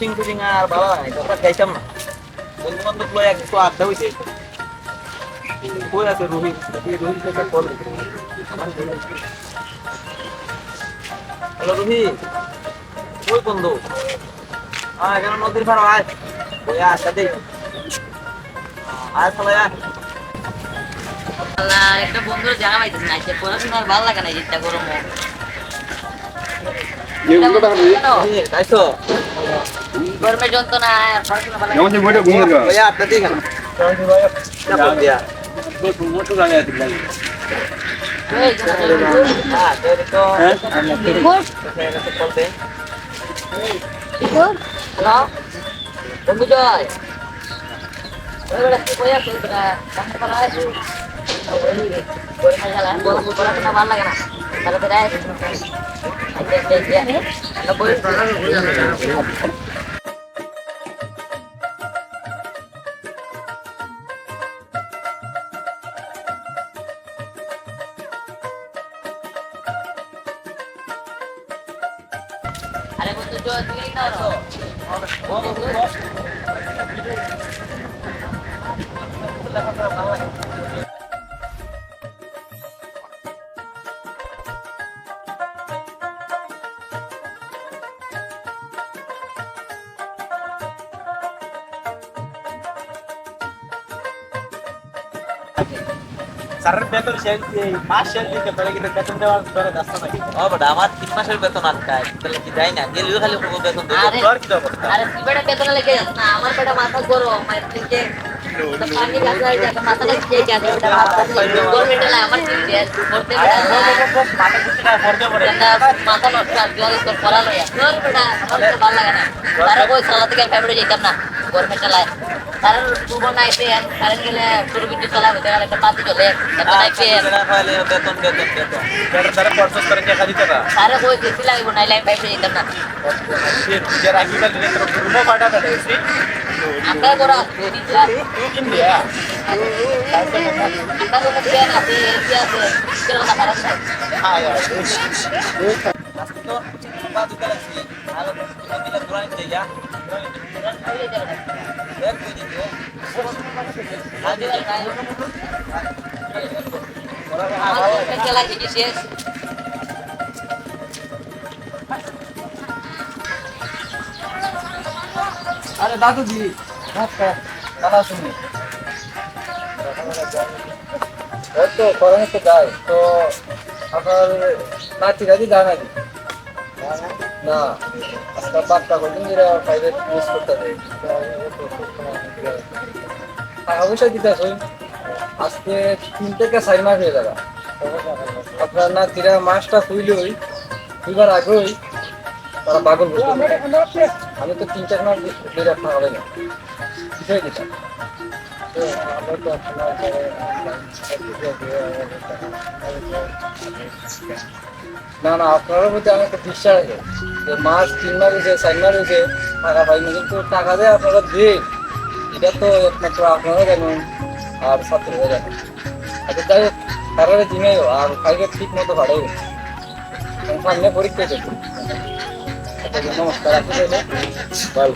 Coaching টোচিং আর ভালো নাই তো যাইতাম না। বন্ধু বান্ধব লয় একটু আড্ডা হইতে কই আছে রোহিত? রোহিত থেকে কল হ্যালো রোহিত। কই বন্ধু? আয় এখানে নদীর পাড় আয়। ওই আয় সাথে আয় চলে আয়। একটা বন্ধুর জায়গা পাইতেছি না যে পড়াশোনার ভালো লাগে না যেটা গরম। হোক। গরমের যন্ত্রণা ভালো লাগে না। এই যে বন্ধু, হ্যাঁ তোর তো হ্যাঁ কল দে তুই স্যারের বেতন শেষ মাস শেষ দিতে পারে কিন্তু বেতন দেওয়ার ধরে ব্যস্ত নাকি? ও বেটা আমার তিন মাসের বেতন আটকায় তাহলে কি যাই না? গেলেও খালি পুরো বেতন দেবে। তোর কি অবস্থা আরে তুই বেটা বেতনে লেগে না আমার বেটা মাথা গরম আর থেকে পানি গাছ হয়ে যায় মাথা গাছ খেয়ে গেছে বেটা মাথা আমার ঠিক আছে করতে মাথা কিছু টাকা খরচা করে মাথা নষ্ট আর জল তোর করা তোর বেটা আমার তো ভালো লাগে না। তারা কই সালা থেকে ফ্যামিলি যেতাম না। গরমের চালায় কারণ তুবো নাইতে কারেন্ট গেলে শুরু বিদ্যুৎ চালাবে তাহলে একটা পাতি চলে একটা নাইতে বেতন বেতন বেতন। বেতন তারা পঞ্চাশ করে টাকা দিতে পারে। তারা কই বেশি লাগবে নাইলে আমি পাইপে যেতাম না। আগে গেলে আমরা করা দিদা তুই আমরা কোনো প্ল্যান আছে এসি আছে কেন না পারা আয় আজকে তো বা দুটো আছে আর দিলে আরে দাদু জি কথা শুনি। তো করানো তো যায়, তো আপনার নাতি রাজি যায় না। বার্তা করছেন যেটা প্রাইভেট ইউজ করতে হবে টাকা পয়সা দিতে আসুন আজকে তিন থেকে চার মাস হয়ে যাবে। আপনার নাতিরা মাসটা খুইলই খুইবার আগেই তারা পাগল করতে আমি তো তিন চার মাস দিয়ে টাকা হবে না। কিছুই দিতাম আমরা তো আপনার না না আপনার প্রতি আমার একটা বিশ্বাস আছে। যে মাস তিন মাস হয়েছে চার মাস হয়েছে টাকা পাইনি কিন্তু টাকা দিয়ে আপনারা দিন এটা তো একমাত্র আপনারা জানেন আর ছাত্ররা জানেন। আচ্ছা যাই হোক জিমে আর কালকে ঠিক মতো ভাড়াই সামনে পরীক্ষা দেবো আচ্ছা, নমস্কার আপনি ভালো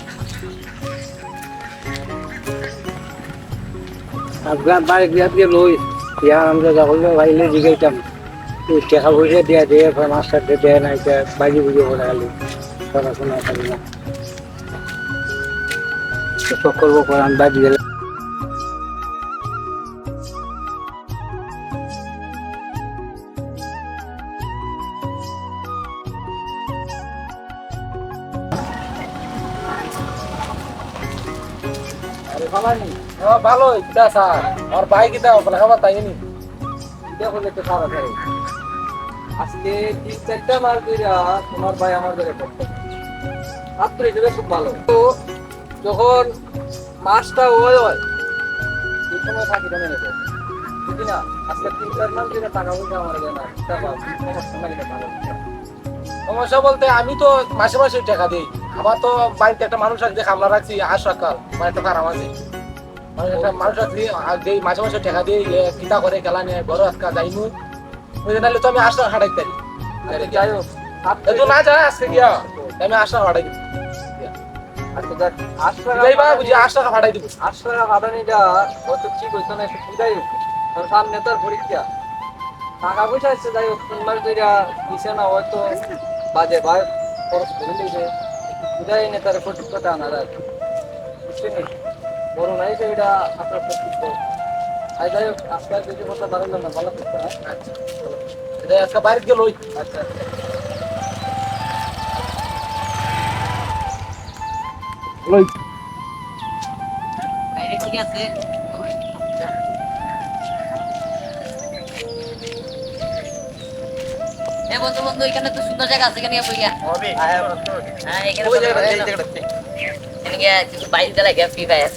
আপনার বাড়ি দিয়ে লই বিয়া আমরা যখন বাইলে জিগাইতাম টাকা পয়সা দিয়া দিয়ে মাস্টার দেয় না এটা বাজি বুঝি পড়ে গেল পড়াশোনা করি না। করব কোরআন বাজি গেলে। ভালো হ্যাঁ ভালো ইটা স্যার? আর কিটা আপনার খাবার তাই নি হলে তো খারাপ হয় আজকে তিন চারটা মাস ধরে তোমার ভাই আমার ধরে পড়তো। মাত্র এটা খুব ভালো। তো যখন মাসটা ওই হয় এই সময় থাকি জমে নেবে বুঝি না? আজকে তিন চার মাস ধরে টাকা পয়সা আমার দেয় না সমস্যা বলতে আমি তো মাসে মাসে টাকা দিই। আমার তো বাড়িতে একটা মানুষ আছে খামলা রাখছি আজ সকাল মানে একটা খারাপ আছে। মানে একটা মানুষ রাখছি আর মাসে মাসে টাকা দিই কিতা করে খেলা নিয়ে বড় আজকা যাইমু বুঝে নাহলে তো আমি আসটা হাঁটাই তারি যাই হোক তো না যায় আজকে গিয়া। আমি হাঁটাই আচ্ছা দেখ আট টাকা বুঝাই বা বুঝি আট টাকা ফাটাই দিব। আট টাকা ফাটানিটা হয়তো ঠিক হইতো না একটু বুঝাই হোক। কারণ সামনে তো পরীক্ষা। টাকা পয়সা এসছে যাই হোক তিন মাস ধরে দিছে না হয়তো বাজে ভাই খরচ করে নিবে বুঝাই নে সঠিক কথা আনা যায় বড় নাই তো এটা আপনার কর্তৃত্ব আর যাই হোক আজকাল যদি কথা বাড়াইলাম না ভালো থাকতো হ্যাঁ? আচ্ছা। এটা আজকে বাইরে গেল আচ্ছা বাইরে ঠিক আছে? এ বন্ধু বন্ধু এখানে তো সুন্দর জায়গা আছে এখানে বইয়া। হবে বন্ধু। হ্যাঁ এখানে কিছু বাইক দিলে ফ্রি ফায়ার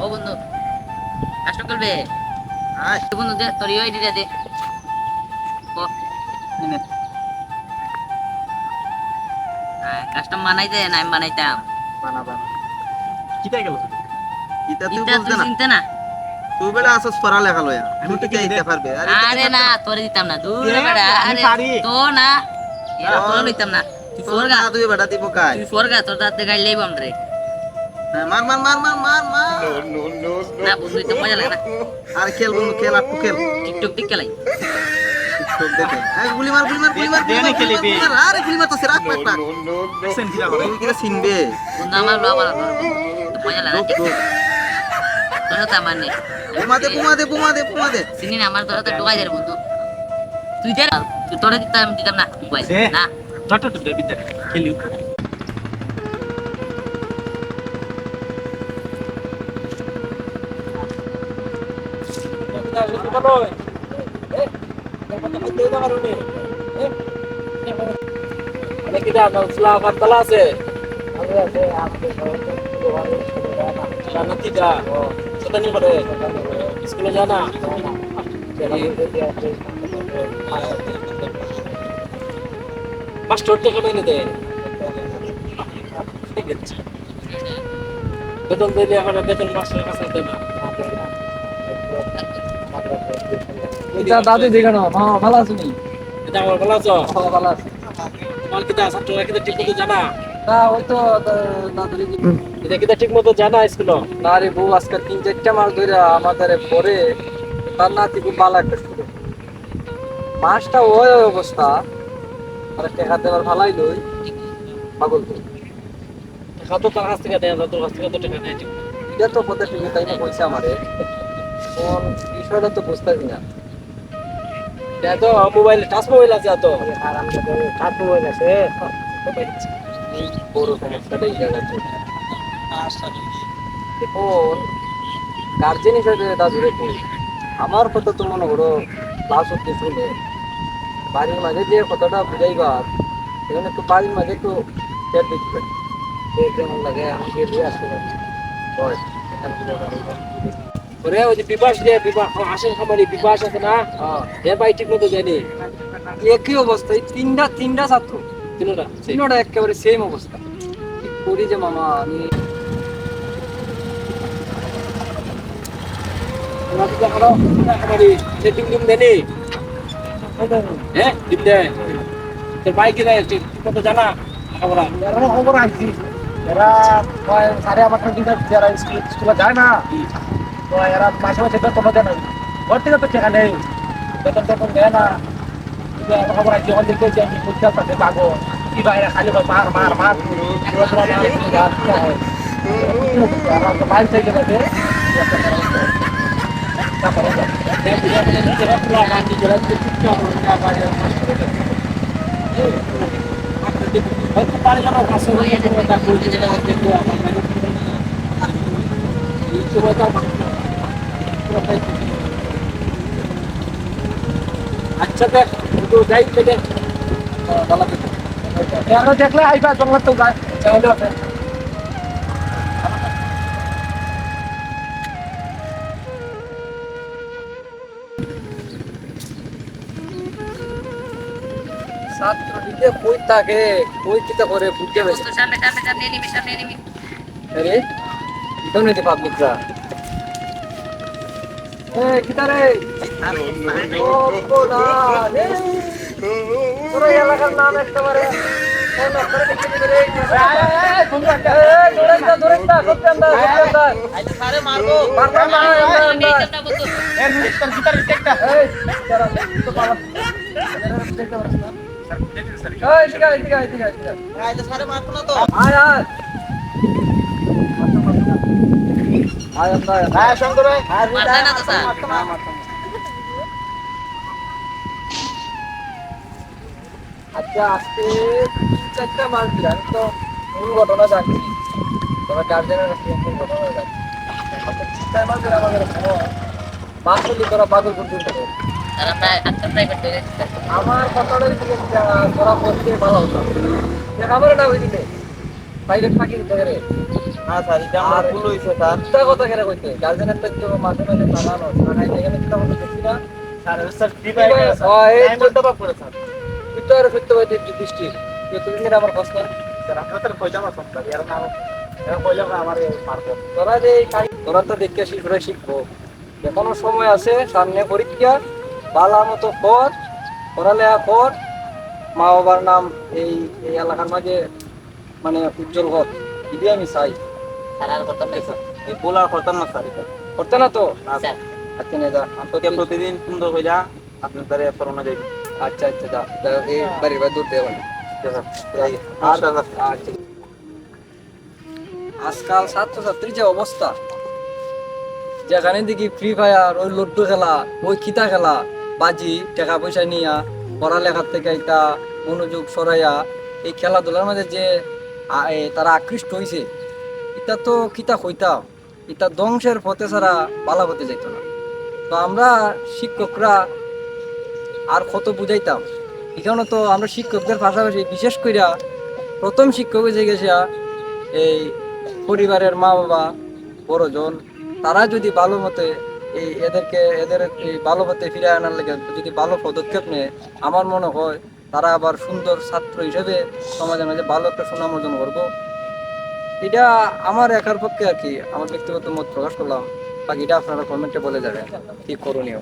ও বন্ধু করবে বন্ধু দে তোর ইয়ে কাস্টম বানাইতে না আমি বানাইতাম। বানা বানা কিটা গেল কিটা তুই বলতে না। চিনতে না? তুই বেলা আসস পড়া লেখা লয়া আমি তো দিতে পারবে আরে না তোরে দিতাম না। দূর আমি আরে। তো না। এরা তোরে লইতাম না। তুই তোর ফোরগা তুই বেটা দিব কাই? তুই ফোরগা তোর দাঁতে গাই লইব আমরে মার মার মার মার মার মার না বন্ধু তো মজা লাগে না। আর খেল বন্ধু খেল আর খেল। টিকটক টিক খেলাই। টিকটক দেখে এই গুলি মার গুলি মার গুলি মার গুলি মার, গুলি মার, গুলি মার আরে গুলি মার তো রাখ রাখ রাখ তুই কি চিনবে বন্ধু আমার লো আমার মজা লাগে না রোক রোক তোর সাথে আমার নেই বোমা দে বোমা দে বোমা দে বোমা দে চিনি আমার তোর সাথে ঢোকাই দে বন্ধু তুই দে তুই দিতাম আমি দিতাম না মোবাইল না নিয়ে পড়ে স্কুলে জানা মাস্টার তো কেন নিতে বেতন দিলে এখন বেতন মাস্টারের কাছে দেবে এটা দাদু দেখে না মা ভালো আছে নি এটা আমার ভালো আছো? ভালো আছে। তোমার কিতা ছাত্ররা কিতা ঠিক মতো জানা? না ওই তো দাদু এটা কিতা ঠিক মতো জানা স্কুল? না রে বউ আজকে তিন চারটা মাস ধরে আমাদের পরে তার নাতি খুব ভালো একটা মাসটা ওই অবস্থা। আর টেকা দেওয়ার ভালাই লই। পাগল তো। টাকা তো তার কাছ থেকে দেয় তোর কাছ থেকে তো টাকা নেয় ঠিক এটা তো পথে তুমি তাই না কইছে আমারে। কোন বিষয়টা তো বুঝতেছি না। এটা তো মোবাইল টাচ মোবাইল আছে তো আর আমি মোবাইল আছে। এই বড় সমস্যাটা এই জায়গাতে এখন গার্জেন হিসেবে দাদু রেখে আমার কথা তো মনে করো ক্লাস হতে শুনে বাড়ির মাঝে যে কথাটা বুঝাইবা সেখানে একটু বাড়ির মাঝে একটু খেয়াল দিতে যেমন লাগে? আমাকে দিয়ে আসতে পারি হয়। ওরে ওই যে বিপাস যে বিপাস আসেন খামারি বিপাস আছে না? হ্যাঁ, এ ভাই ঠিক মতো যায়নি একই অবস্থা এই তিনটা তিনটা ছাত্র। তিনোটা তিনটা একেবারে সেম অবস্থা। করি যে মামা আমি হ্যাঁ জানা? খাবার এরা এরা প্রায় সাড়ে আটটা যায় না। তো এরা মাসে মাসে বেতন দেয় না। ঘর থেকে তো টাকা নেই। বেতন টেতন দেয় না। খবর আছে, যখন দেখতে যে আমি পরীক্ষা করতে পাবো কি বাইরে খালি মার মার মার। পুরো পুরো বাইরে থেকে গেছে তারপরে আচ্ছা দেখ যাই থেকে দেখলে আইবা তোমার তো ছাত্র কই থাকে? কই কিতা করে? বুঝতে পেরেছি সামনে সামনে সামনে এনিমি সামনে এনিমি। আরে ইতনে দি পাবলিকরা এলাকার নাম একটা মারে কোন করে দেখে দিবে রে এই দৌড়ে যা দৌড়ে যা করতে আমরা করতে আমরা আইলে সারে মারবো মারবা না আমরা আমরা এই চাপটা বন্ধু এই যারা তো বাবা এই ঠিক আছে ঠিক আছে ঠিক আছে আচ্ছা আজকে চারটা মাস দিলাম তো মূল ঘটনা জানি তবে গার্জেনের কাছে মূল ঘটনা জানি আচ্ছা চিন্তায় মাস দিলাম আমাদের মাস চলি তোরা পাগল করতে আমরা হয়ে কথাটা তোরা ভালো হতো আমার ওই দিকে প্রাইভেট ফাঁকি না স্যার এটা আমার ভুল হইছে স্যার। চিন্তা কথা কেন কইতে? গার্জেনের তো একটু মাঝে মাঝে জানানো জানাইতে গেলে চিন্তা কথা দেখছি না? স্যার স্যার হ্যাঁ, এই তো- বলতে পারব স্যার। তুই ফিরতে পারতি দৃষ্টি। তুই তুমি কিনা আমার প্রশ্ন স্যার আপনার স্যার কইলাম আসুন স্যার? এর নাম এর কইলাম আমার মারবো। তোরা যে এই কাজ তোরা তো দেখে শিখরে শিখব। এখনও সময় আছে সামনে পরীক্ষা বালা মতো কর পড়ালেখা কর মা বাবার নাম এই এই এলাকার মাঝে মানে উজ্জ্বল কর যদি আমি চাই। স্যার আর করতাম না স্যার এই ভুল করতাম না স্যার করতে না তো? স্যার আচ্ছা নে যা। তোকে প্রতিদিন সুন্দর হয়ে যা আপনার দ্বারা করোনা যাই আচ্ছা আচ্ছা যা। যা, এই বাড়ির বাড়ি দূর দেওয়া আচ্ছা আজকাল ছাত্রছাত্রীর যে অবস্থা যেখানে দেখি ফ্রি ফায়ার ওই লুড্ডু খেলা ওই খিতা খেলা বাজি টাকা পয়সা নিয়া পড়ালেখার থেকে একটা মনোযোগ সরাইয়া এই খেলাধুলার মাঝে যে তারা আকৃষ্ট হয়েছে এটা তো কিতা কইতাম, এটা ধ্বংসের পথে ছাড়া বালা পথে যাইতো না। তো আমরা শিক্ষকরা আর কত বুঝাইতাম। এখানে তো আমরা শিক্ষকদের পাশাপাশি বিশেষ কইরা প্রথম শিক্ষক হয়েছে গেছে এই পরিবারের মা বাবা, বড়জন। তারা যদি ভালো মতে এই এদেরকে, এদের এই ভালো মতে ফিরে আনার লেগে যদি ভালো পদক্ষেপ নেয়, আমার মনে হয় তারা আবার সুন্দর ছাত্র হিসেবে সমাজের মাঝে ভালো একটা সুনাম অর্জন করব। এটা আমার একার পক্ষে আর কি। আমার ব্যক্তিগত মত প্রকাশ করলাম। বাকিটা আপনারা কমেন্টে বলে যাবেন। কি করণীয়?